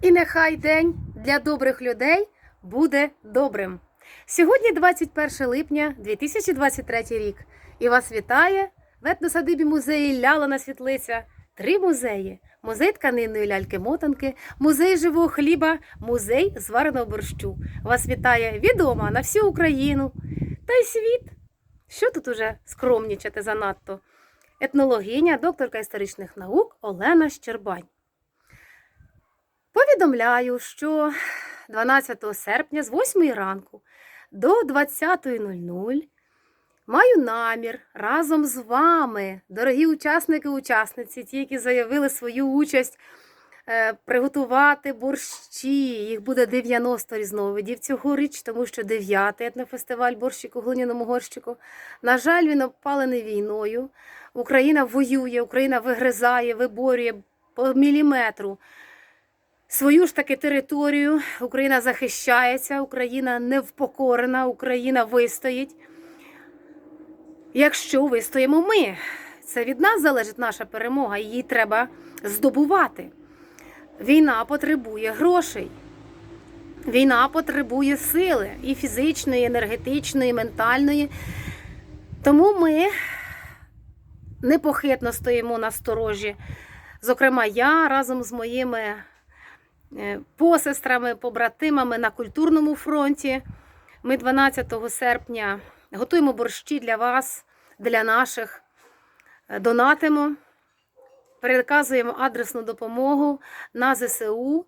І нехай день для добрих людей буде добрим. Сьогодні 21 липня 2023 рік. І вас вітає в етносадибі музеї Лялана Світлиця. Три музеї: музей тканинної ляльки-мотанки, музей живого хліба, музей звареного борщу. Вас вітає відома на всю Україну та й світ. Що тут уже скромнічати занадто? Етнологиня, докторка історичних наук Олена Щербань. Повідомляю, що 12 серпня з 8 ранку до 20.00 маю намір разом з вами, дорогі учасники учасниці, ті, які заявили свою участь, е, приготувати борщі. Їх буде 90 різновидів цьогоріч, тому що 9-й етнофестиваль борщику глиняному горщику. На жаль, він обпалений війною. Україна воює, Україна вигризає, виборює по міліметру свою ж таки територію. Україна захищається, Україна не впокорена, Україна вистоїть. Якщо вистоїмо ми, це від нас залежить наша перемога, її треба здобувати. Війна потребує грошей. Війна потребує сили і фізичної, і енергетичної, і ментальної. Тому ми непохитно стоїмо на сторожі. Зокрема, я разом з моїми посестрами, побратимами на культурному фронті. Ми 12 серпня готуємо борщі для вас, для наших, е, донатимо, переказуємо адресну допомогу на ЗСУ.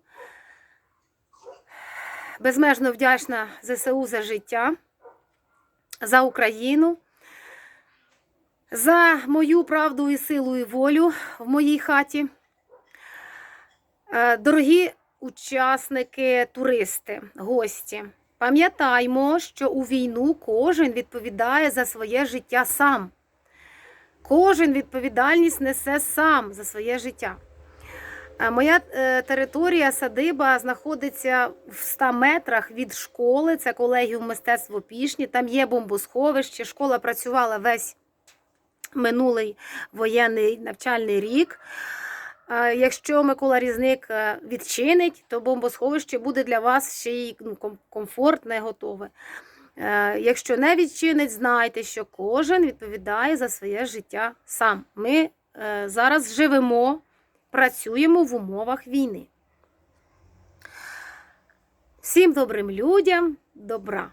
Безмежно вдячна ЗСУ за життя, за Україну, за мою правду і силу і волю в моїй хаті. Е, Дорогі учасники, туристи, гості, пам'ятаймо, що у війну кожен відповідає за своє життя сам. Кожен відповідальність несе сам за своє життя. Е, Моя е, територія садиба знаходиться в 100 метрах від школи. Це колегіум мистецтв в Опішні. Там є бомбосховище. Школа працювала весь минулий воєнний навчальний рік. Якщо Микола Різник е, відчинить, то бомбосховище буде для вас ще й ну, комфортне, готове. Е, Якщо не відчинить, знайте, що кожен відповідає за своє життя сам. Ми е, зараз живемо, працюємо в умовах війни. Всім добрим людям добра.